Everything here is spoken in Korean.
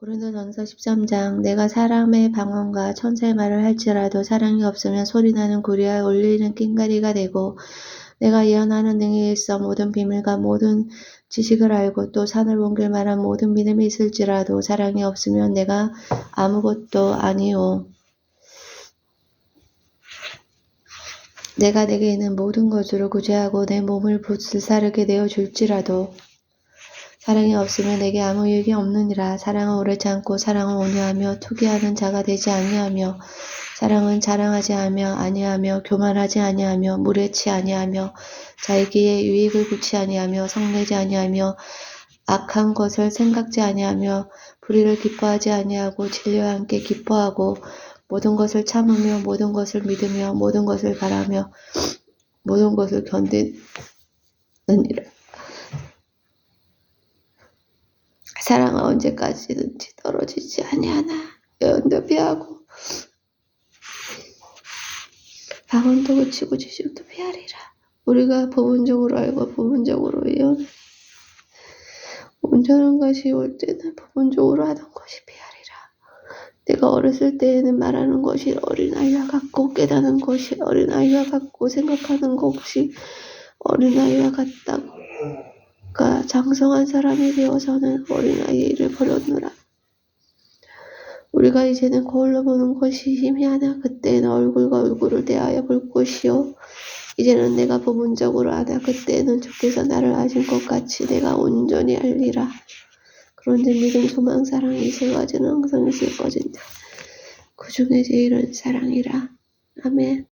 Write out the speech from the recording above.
고린도전서 13장 내가 사람의 방언과 천사의 말을 할지라도 사랑이 없으면 소리나는 구리와 울리는 낑가리가 되고 내가 예언하는 능히 있어 모든 비밀과 모든 지식을 알고 또 산을 옮길 만한 모든 믿음이 있을지라도 사랑이 없으면 내가 아무것도 아니요 내가 내게 있는 모든 것으로 구제하고 내 몸을 불사르게 내어 줄지라도 사랑이 없으면 내게 아무 유익이 없느니라. 사랑은 오래 참고 사랑은 온유하며 투기하는 자가 되지 아니하며 사랑은 자랑하지 아니하며 아니하며 교만하지 아니하며 무례치 아니하며 자기의 유익을 구치 아니하며 성내지 아니하며 악한 것을 생각지 아니하며 불의를 기뻐하지 아니하고 진리와 함께 기뻐하고 모든 것을 참으며 모든 것을 믿으며 모든 것을 바라며 모든 것을 견디느니라. 사랑은 언제까지든지 떨어지지 아니하나 예언도 피하고 방언도 그치고 지식도 피하리라. 우리가 부분적으로 알고 부분적으로 예언 온전한 것이 올 때는 부분적으로 하던 것이 피하리라. 내가 어렸을 때에는 말하는 것이 어린아이와 같고 깨닫는 것이 어린아이와 같고 생각하는 것이 어린아이와 같다고 가 장성한 사람이 되어서는 어린아이의 일을 버렸노라. 우리가 이제는 거울로 보는 것이 희미하나 그때는 얼굴과 얼굴을 대하여 볼 것이요 이제는 내가 부분적으로 하나 그때는 주께서 나를 아신 것 같이 내가 온전히 알리라. 그런데 믿음, 소망, 사랑이 세 가지는 항상 있을 것인데 그 중에 제일은 사랑이라. 아멘.